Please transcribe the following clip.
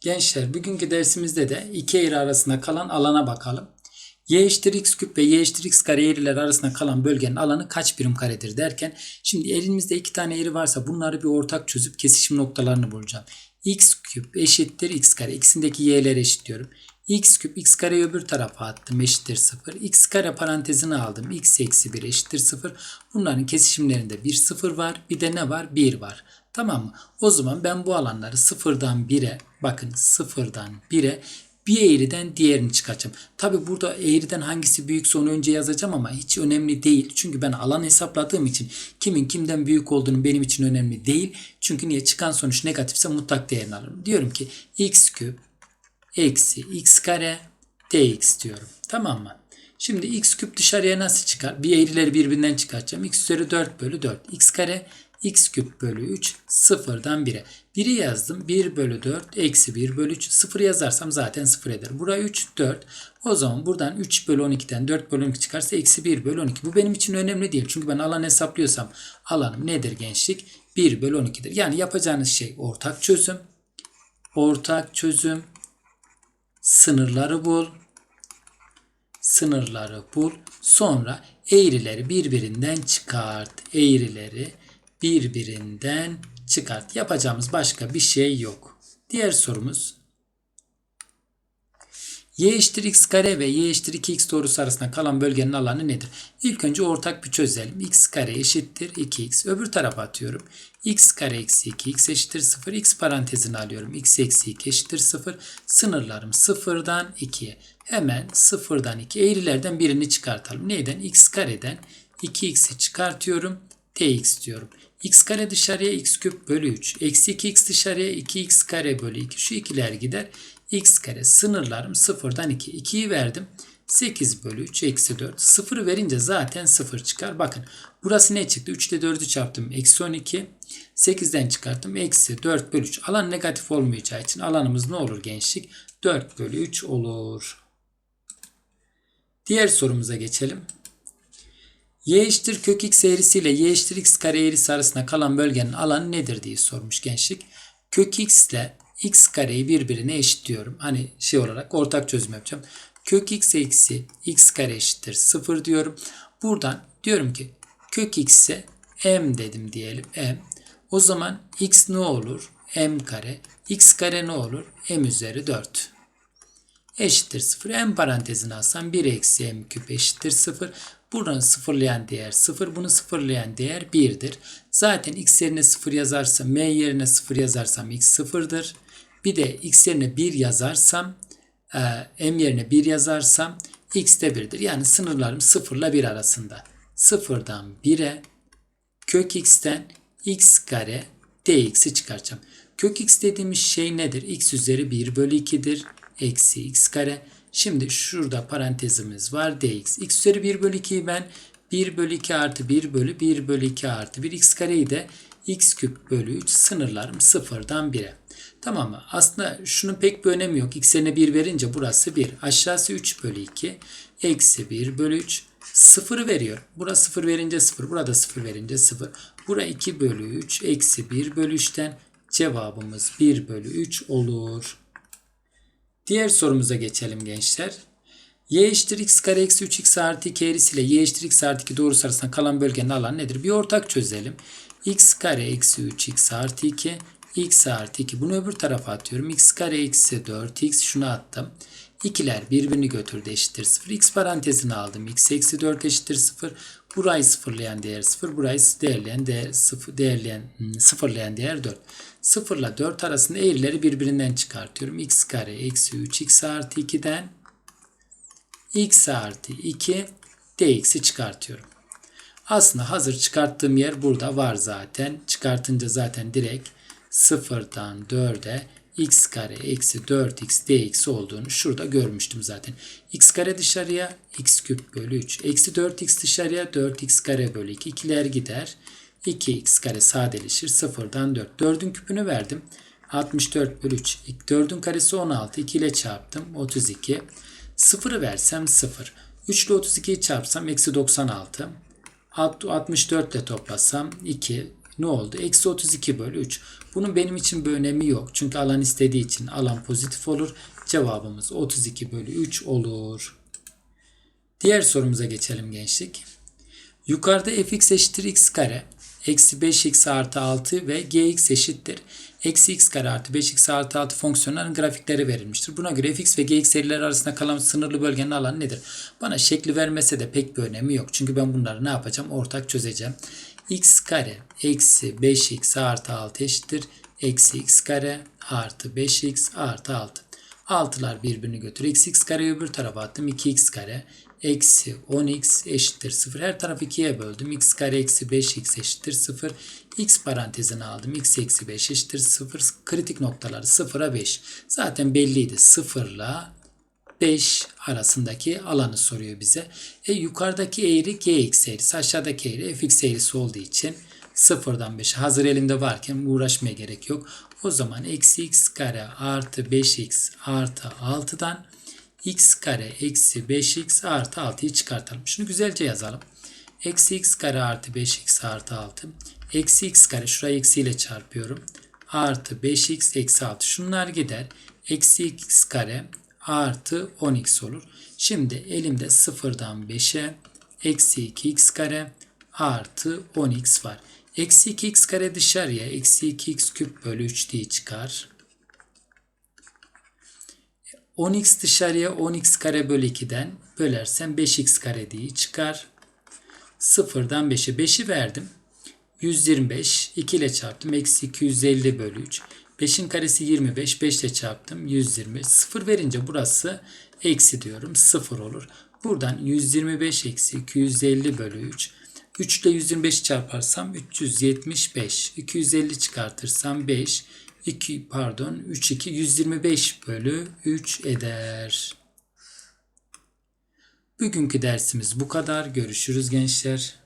Gençler bugünkü dersimizde de iki eğri arasında kalan alana bakalım. y eşittir x küp ve y eşittir x kare eğriler arasında kalan bölgenin alanı kaç birim karedir derken şimdi elimizde iki tane eğri varsa bunları bir ortak çözüp kesişim noktalarını bulacağım. x küp eşittir x kare. İkisindeki y'leri eşitliyorum. X küp x kareyi öbür tarafa attım eşittir 0. x kare parantezini aldım. x eksi 1 eşittir 0. Bunların kesişimlerinde bir 0 var. Bir de ne var? 1 var. Tamam mı? O zaman ben bu alanları sıfırdan 1'e bakın sıfırdan 1'e bir eğriden diğerini çıkartacağım. Tabi burada eğriden hangisi büyükse onu önce yazacağım ama hiç önemli değil. Çünkü ben alan hesapladığım için kimin kimden büyük olduğunu benim için önemli değil. Çünkü niye çıkan sonuç negatifse mutlak değerini alırım. Diyorum ki x küp eksi x kare dx diyorum. Tamam mı? Şimdi x küp dışarıya nasıl çıkar? Bir eğrileri birbirinden çıkartacağım. x üzeri 4 bölü 4. x kare x küp bölü 3 sıfırdan 1'e. 1'i yazdım. 1 bölü 4 eksi 1 bölü 3. 0 yazarsam zaten 0 eder. Buraya 3 4. O zaman buradan 3 bölü 12'den 4 bölü 12 çıkarsa eksi 1 bölü 12. Bu benim için önemli değil. Çünkü ben alan hesaplıyorsam alanım nedir gençlik? 1 bölü 12'dir. Yani yapacağınız şey ortak çözüm. Ortak çözüm. Sınırları bul. Sınırları bul. Sonra eğrileri birbirinden çıkart. Eğrileri birbirinden çıkart. Yapacağımız başka bir şey yok. Diğer sorumuz. Y eşittir x kare ve y eşittir 2x doğrusu arasında kalan bölgenin alanı nedir? İlk önce ortak bir çözelim. x kare eşittir 2x. Öbür tarafa atıyorum. x kare eksi 2x eşittir 0. x parantezini alıyorum. x eksi 2 eşittir 0. Sınırlarım 0'dan 2'ye. Hemen 0'dan 2 eğrilerden birini çıkartalım. Neyden? x kareden 2x'i çıkartıyorum. Dx diyorum x kare dışarıya x küp bölü 3. Eksi 2x dışarıya 2x kare bölü 2. Şu ikiler gider. x kare sınırlarım 0'dan 2. 2'yi verdim. 8 bölü 3 eksi 4. 0 verince zaten 0 çıkar. Bakın burası ne çıktı? 3 ile 4'ü çarptım. Eksi 12. 8'den çıkarttım. Eksi 4 bölü 3. Alan negatif olmayacağı için alanımız ne olur gençlik? 4 bölü 3 olur. Diğer sorumuza geçelim y eşittir kök x eğrisiyle y eşittir x kare eğrisi arasında kalan bölgenin alanı nedir diye sormuş gençlik. Kök x ile x kareyi birbirine eşitliyorum. Hani şey olarak ortak çözüm yapacağım. Kök x eksi x kare eşittir 0 diyorum. Buradan diyorum ki kök x'e m dedim diyelim m. O zaman x ne olur? m kare. x kare ne olur? m üzeri 4 eşittir 0. M parantezine alsam 1 eksi m küp eşittir 0. Buradan sıfırlayan değer 0. Bunu sıfırlayan değer 1'dir. Zaten x yerine 0 yazarsam m yerine 0 yazarsam x 0'dır. Bir de x yerine 1 yazarsam e, m yerine 1 yazarsam x de 1'dir. Yani sınırlarım 0 ile 1 arasında. 0'dan 1'e kök x'ten x kare dx'i çıkartacağım. Kök x dediğimiz şey nedir? x üzeri 1 bölü 2'dir. Eksi x kare. Şimdi şurada parantezimiz var dx. x üzeri 1 bölü 2'yi ben 1 bölü 2 artı 1 bölü 1 bölü 2 artı 1 x kareyi de x küp bölü 3 sınırlarım 0'dan 1'e. Tamam mı? Aslında şunun pek bir önemi yok. x yerine 1 verince burası 1. Aşağısı 3 bölü 2. Eksi 1 bölü 3. 0'ı veriyor. Burası 0 verince 0. Burada 0 verince 0. Bura 2 bölü 3. Eksi 1 bölü 3'ten cevabımız 1 bölü 3 olur. Diğer sorumuza geçelim gençler. y eşittir x kare eksi 3x artı 2 eğrisiyle y eşittir x artı 2 doğrusu arasında kalan bölgenin alanı nedir? Bir ortak çözelim. x kare eksi 3x artı 2 x artı 2 bunu öbür tarafa atıyorum. x kare eksi 4x şunu attım. İkiler birbirini götürdü eşittir 0. x parantezini aldım. x eksi 4 eşittir 0. Burayı sıfırlayan değer 0. Burayı değerleyen değer 0. Değerleyen, hmm, sıfırlayan değer 4. 0 ile 4 arasında eğrileri birbirinden çıkartıyorum. x kare eksi 3 x artı 2'den x artı 2 dx'i çıkartıyorum. Aslında hazır çıkarttığım yer burada var zaten. Çıkartınca zaten direkt 0'dan 4'e x kare eksi 4x dx olduğunu şurada görmüştüm zaten. x kare dışarıya x küp bölü 3. Eksi 4x dışarıya 4x kare bölü 2. İkiler gider. 2x kare sadeleşir. 0'dan 4. 4'ün küpünü verdim. 64 bölü 3. 4'ün karesi 16. 2 ile çarptım. 32. 0'ı versem 0. 3 ile 32'yi çarpsam eksi 96. 64 ile toplasam 2. Ne oldu? Eksi 32 bölü 3. Bunun benim için bir önemi yok. Çünkü alan istediği için alan pozitif olur. Cevabımız 32 bölü 3 olur. Diğer sorumuza geçelim gençlik. Yukarıda fx eşittir x kare, eksi 5x artı 6 ve gx eşittir. Eksi x kare artı 5x artı 6 fonksiyonların grafikleri verilmiştir. Buna göre fx ve gx serileri arasında kalan sınırlı bölgenin alanı nedir? Bana şekli vermese de pek bir önemi yok. Çünkü ben bunları ne yapacağım? Ortak çözeceğim. X kare eksi 5x artı 6 eşittir. Eksi x kare artı 5x artı 6. Altılar birbirini götür. Eksi x kareyi öbür tarafa attım. 2x kare eksi 10x eşittir 0. Her tarafı 2'ye böldüm. x kare eksi 5x eşittir 0. x parantezine aldım. x eksi 5 eşittir 0. Kritik noktaları 0'a 5. Zaten belliydi. 0 ile 5 arasındaki alanı soruyor bize. E yukarıdaki eğri gx eğrisi aşağıdaki eğri fx eğrisi olduğu için 0'dan 5'e hazır elimde varken uğraşmaya gerek yok. O zaman eksi x kare artı 5x artı 6'dan x kare eksi 5x artı 6'yı çıkartalım. Şunu güzelce yazalım. Eksi x kare artı 5x artı 6. Eksi x kare şurayı eksiyle çarpıyorum. Artı 5x eksi 6. Şunlar gider. Eksi x kare artı 10x olur. Şimdi elimde 0'dan 5'e eksi 2x kare artı 10x var. Eksi 2x kare dışarıya eksi 2x küp bölü 3 diye çıkar. 10x dışarıya 10x kare bölü 2'den bölersem 5x kare diye çıkar. 0'dan 5'e 5'i verdim. 125 2 ile çarptım. Eksi 250 bölü 3. 5'in karesi 25. 5 ile çarptım. 125. 0 verince burası eksi diyorum. 0 olur. Buradan 125 eksi 250 bölü 3. 3 ile 125 çarparsam 375. 250 çıkartırsam 5. 2 pardon 3 2 125 bölü 3 eder. Bugünkü dersimiz bu kadar. Görüşürüz gençler.